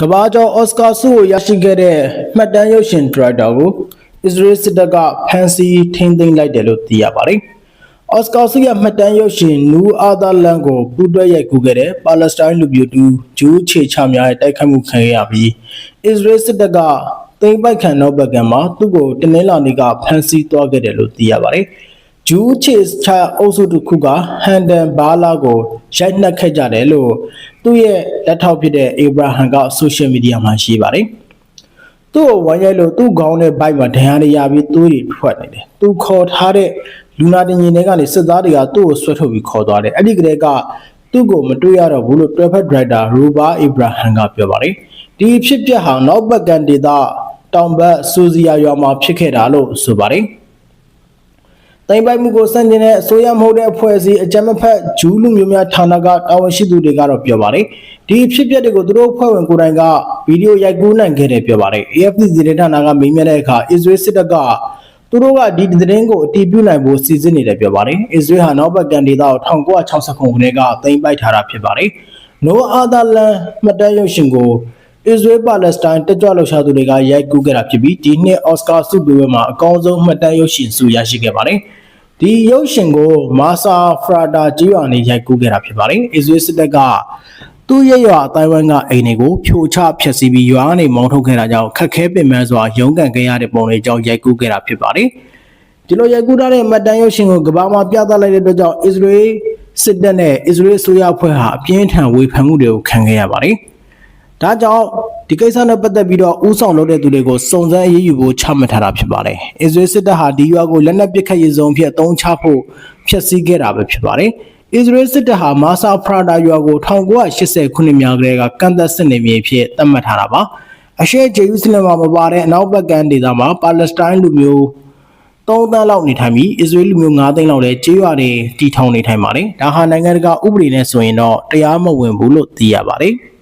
ကဘာကျော်အော်စကာဆုကိုရရှိခဲ့တဲ့မှတ်တမ်းရုပ်ရှင်ဒရိုက်တာကိုအစ္စရေးစစ်တပ်ကဖမ်းဆီးထိန်းသိမ်းလိုက်တယ်လို့သိရပါတယ်။အော်စကာဆုရဲ့မှတ်တမ်းရုပ်ရှင်နူအာသာလန်ကိုပူးတွဲရိုက်ကူးခဲ့တဲ့ပါလက်စတိုင်းလူမျိုးတူဂျူးခြေချများရဲ့တိုက်ခိုက်မှုခံရပြီးအစ္စရေးစစ်တပ်ကသိမ်းပိုက်ခံနောက်ဘက်ကံမှာသူ့ကိုတနင်္လာနေ့ကဖမ်းဆီးသွားခဲ့တယ်လို့သိရပါတယ်။ ဂျူးချေချအုပ်စုတစ်ခုကဟန်ဒန်ဘာလာကိုရိုက်နှက်ခဲ့ကြတယ်လို့သူ့ရဲ့လက်ထောက်ဖြစ်တဲ့အေဗရာဟမ်ကဆိုရှယ်မီဒီယာမှာရှိပါတယ်။သူ့ကိုဝိုင်းရိုက်လို့သူ့ခေါင်းနဲ့ဘိုက်မှာဒဏ်ရာတွေရပြီးသွေးတွေထွက်နေတယ်။သူခေါ်ထားတဲ့လူနာတင်ရင်တွေကနေစစ်သားတွေကသူ့ကိုဆွဲထုတ်ပြီးခေါ်သွားတယ်။အဲ့ဒီကလေးကသူ့ကိုမတွေ့ရတော့ဘူးလို့ Traffic Director ရူဘာအေဗရာဟမ်ကပြောပါတယ်။ဒီဖြစ်ပျက်ဟာနောက်ဘက်ကန်ဒေသတောင်ဘက်စူဇီယာရွာမှာဖြစ်ခဲ့တာလို့ဆိုပါတယ်။ တိုင်ပိုက်မှုကိုစန့်ကျင်တဲ့အစိုးရမဟုတ်တဲ့အဖွဲ့အစည်းအကြမ်းမဖက်ဂျူးလူမျိုးများဌာနကတာဝန်ရှိသူတွေကတော့ပြောပါတယ်။ဒီဖြစ်ပျက်တွေကိုသူတို့အဖွဲ့ဝင်ကိုယ်တိုင်ကဗီဒီယိုရိုက်ကူးနိုင်ခဲ့တယ်ပြောပါတယ်။ AFP စီရင်ဌာနကမေးမြန်းတဲ့အခါအစ္စရေးစစ်တပ်ကသူတို့ကဒီသတင်းကိုအတည်ပြုနိုင်ဖို့စီစဉ်နေတယ်ပြောပါတယ်။အစ္စရေးဟာနောက်ဘက်ကန်ဒေသကို1960ခုနှစ်ကသိမ်းပိုက်ထားတာဖြစ်ပါတယ်။ No Other Land မှတ်တမ်းရုပ်ရှင်ကို Israel Palestine တက်ကြွလှုပ်ရှားသူတွေကရိုက်ကူးခဲ့တာဖြစ်ပြီးဒီနှစ်အော်စကာဆုပေးပွဲမှာအကောင်းဆုံးမှတ်တမ်းရုပ်ရှင်ဆုရရှိခဲ့ပါတယ်။ဒီရုပ်ရှင်ကိုမာဆာဖရာဒါကြီးရွာနေရိုက်ကူးခဲ့တာဖြစ်ပါတယ်။ Israel စစ်တပ်ကသူ့ရဲ့ရွာအတိုင်းဝိုင်းကအိမ်တွေကိုဖြိုချဖျက်ဆီးပြီးရွာကနေမောင်းထုတ်ခဲ့တာကြောင့်ခက်ခဲပင်ပန်းစွာရုန်းကန်ခဲ့ရတဲ့ပုံတွေကြောင့်ရိုက်ကူးခဲ့တာဖြစ်ပါတယ်။ဒီလိုရိုက်ကူးထားတဲ့မှတ်တမ်းရုပ်ရှင်ကိုကမ္ဘာမှာပြသလိုက်တဲ့အတွက်ကြောင့် Israel စစ်တပ်နဲ့ Israel ဆိုရအဖွဲ့ဟာအပြင်းထန်ဝေဖန်မှုတွေကိုခံခဲ့ရပါတယ်။ ဒါကြောင့်ဒီကိစ္စနဲ့ပတ်သက်ပြီးတော့ဥဆောင်လုပ်တဲ့သူတွေကိုစုံစမ်းအရေးယူဖို့ချမှတ်ထားတာဖြစ်ပါတယ်။အစ္စရေးစစ်တပ်ဟာဒီရွာကိုလက်နက်ပစ်ခတ်ရေးစုံဖြစ်အသုံးချဖို့ဖျက်ဆီးခဲ့တာပဲဖြစ်ပါတယ်။အစ္စရေးစစ်တပ်ဟာမာဆာဖရာဒါရွာကို1980ခုနှစ်များကလေးကကန့်သက်စစ်နေမြေဖြစ်သတ်မှတ်ထားတာပါ။အရှေ့ဂျေရုဆလင်မှာမပါတဲ့အနောက်ဘက်ကမ်းဒေသမှာပါလက်စတိုင်းလူမျိုး3သန်းလောက်နေထိုင်ပြီးအစ္စရေးလူမျိုး9သိန်းလောက်လည်းကြေးရွာတွေတည်ထောင်နေထိုင်ပါတယ်။ဒါဟာနိုင်ငံတကာဥပဒေနဲ့ဆိုရင်တော့တရားမဝင်ဘူးလို့သိရပါတယ်။